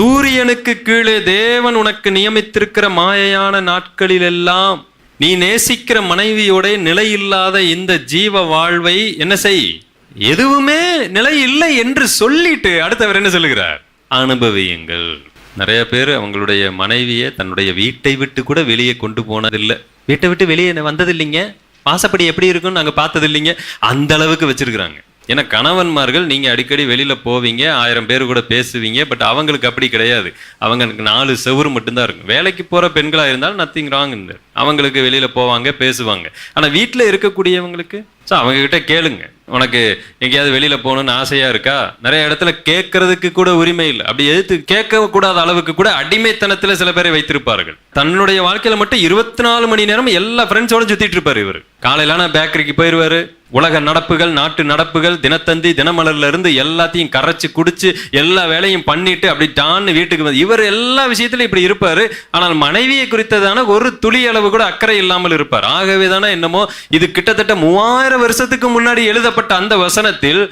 சூரியனுக்கு கீழே தேவன் உனக்கு நியமித்திருக்கிற மாயையான நாட்களில் எல்லாம் நீ நேசிக்கிற மனைவியோட நிலையில்லாத இந்த ஜீவ வாழ்வை என்ன செய்? எதுவுமே நிலை இல்லை என்று சொல்லிட்டு அடுத்தவர் என்ன சொல்லுகிறார்? அனுபவியுங்கள். நிறைய பேர் அவங்களுடைய மனைவியை தன்னுடைய வீட்டை விட்டு கூட வெளியே கொண்டு போனதில்லை. வீட்டை விட்டு வெளியே வந்ததில்லைங்க. வாசப்படி எப்படி இருக்குன்னு நாங்கள் பார்த்தது இல்லைங்க அந்த அளவுக்கு வச்சிருக்கிறாங்க. ஏன்னா கணவன்மார்கள் நீங்கள் அடிக்கடி வெளியில் போவீங்க ஆயிரம் பேர் கூட பேசுவீங்க பட் அவங்களுக்கு அப்படி கிடையாது. அவங்களுக்கு நாலு செவ்வறு மட்டும்தான் இருக்கும். வேலைக்கு போகிற பெண்களாக இருந்தாலும் நத்திங் ராங் அவங்களுக்கு வெளியில் போவாங்க பேசுவாங்க. ஆனால் வீட்டில் இருக்கக்கூடியவங்களுக்கு ஸோ அவங்கக்கிட்ட கேளுங்க. உனக்கு எங்கேயாவது வெளியில் போகணும்னு ஆசையாக இருக்கா? நிறைய இடத்துல கேட்கறதுக்கு கூட உரிமை இல்லை. அப்படி எதிர்த்து கேட்க கூடாத அளவுக்கு கூட அடிமைத்தனத்தில் சில பேரை வைத்திருப்பார்கள். தன்னுடைய வாழ்க்கையில் மட்டும் இருபத்தி நாலு மணி நேரம் எல்லா ஃப்ரெண்ட்ஸோட சுற்றிட்டு இருப்பார் இவர். காலையிலான பேக்கரிக்கு போயிடுவார் உலக நடப்புகள் நாட்டு நடப்புகள் தினத்தந்தி தினமலர்ல இருந்து எல்லாத்தையும் கரைச்சி குடிச்சு எல்லா வேலையும் பண்ணிட்டு அப்படி டான்னு வீட்டுக்கு வந்து இவர் எல்லா விஷயத்திலும் இப்படி இருப்பார். ஆனால் மனைவியை குறித்ததான ஒரு துளி அளவு கூட அக்கறை இல்லாமல் இருப்பார். ஆகவே தானே என்னமோ இது கிட்டத்தட்ட மூவாயிரம் வருஷத்துக்கு முன்னாடி எழுதப்பட்ட அந்த வசனத்தில்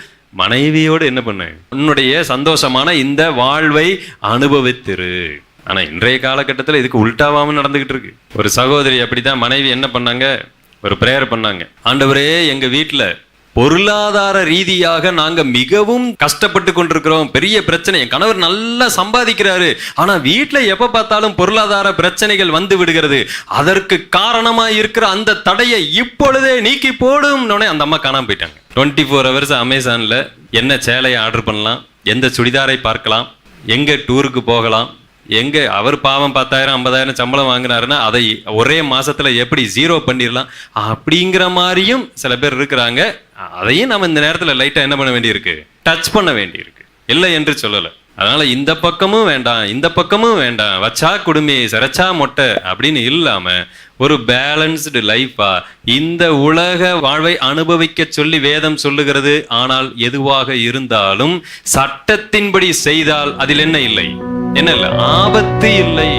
மனைவியோடு என்ன பண்ணு உன்னுடைய சந்தோஷமான இந்த வாழ்வை அனுபவித்திரு. ஆனால் இன்றைய காலகட்டத்தில் இதுக்கு உல்டாவாமல் நடந்துகிட்டு இருக்கு. ஒரு சகோதரி அப்படிதான் மனைவி என்ன பண்ணாங்க? ஒரு பிரேயர் பண்ணாங்க. ஆண்டவரே எங்க வீட்டில் பொருளாதார ரீதியாக நாங்க மிகவும் கஷ்டப்பட்டு கொண்டிருக்கிறோம். பெரிய பிரச்சனை. என் கணவர் நல்லா சம்பாதிக்கிறாரு. ஆனா வீட்டுல எப்ப பார்த்தாலும் பொருளாதார பிரச்சனைகள் வந்து விடுகிறது. அதற்கு காரணமா இருக்கிற அந்த தடையை இப்பொழுதே நீக்கி போடும் அந்த அம்மா காணாம போயிட்டாங்க. டுவெண்ட்டி ஃபோர் ஹவர்ஸ் அமேசான்ல என்ன சேலையை ஆர்டர் பண்ணலாம்? எந்த சுடிதாரை பார்க்கலாம்? எங்க டூருக்கு போகலாம்? எங்க அவர் பாவம் பத்தாயிரம் ஐம்பதாயிரம் சம்பளம் வாங்கினாருன்னா அதை ஒரே மாசத்துல எப்படி ஜீரோ பண்ணிடலாம்? அப்படிங்கிற மாதிரியும் சில பேர் இருக்கிறாங்க. அதையும் நம்ம இந்த நேரத்துல லைட்டா என்ன பண்ண வேண்டியிருக்கு? டச் பண்ண வேண்டியிருக்கு. இல்லை என்று சொல்லல. அதனால இந்த பக்கமும் வேண்டாம் இந்த பக்கமும் வேண்டாம். வச்சா குடுமி சிறச்சா மொட்டை அப்படின்னு இல்லாம ஒரு பேலன்ஸ்டு லைஃபா இந்த உலக வாழ்வை அனுபவிக்க சொல்லி வேதம் சொல்லுகிறது. ஆனால் எதுவாக இருந்தாலும் சட்டத்தின்படி செய்தால் அதில் என்ன இல்லை? என்ன இல்லை? ஆபத்து இல்லை.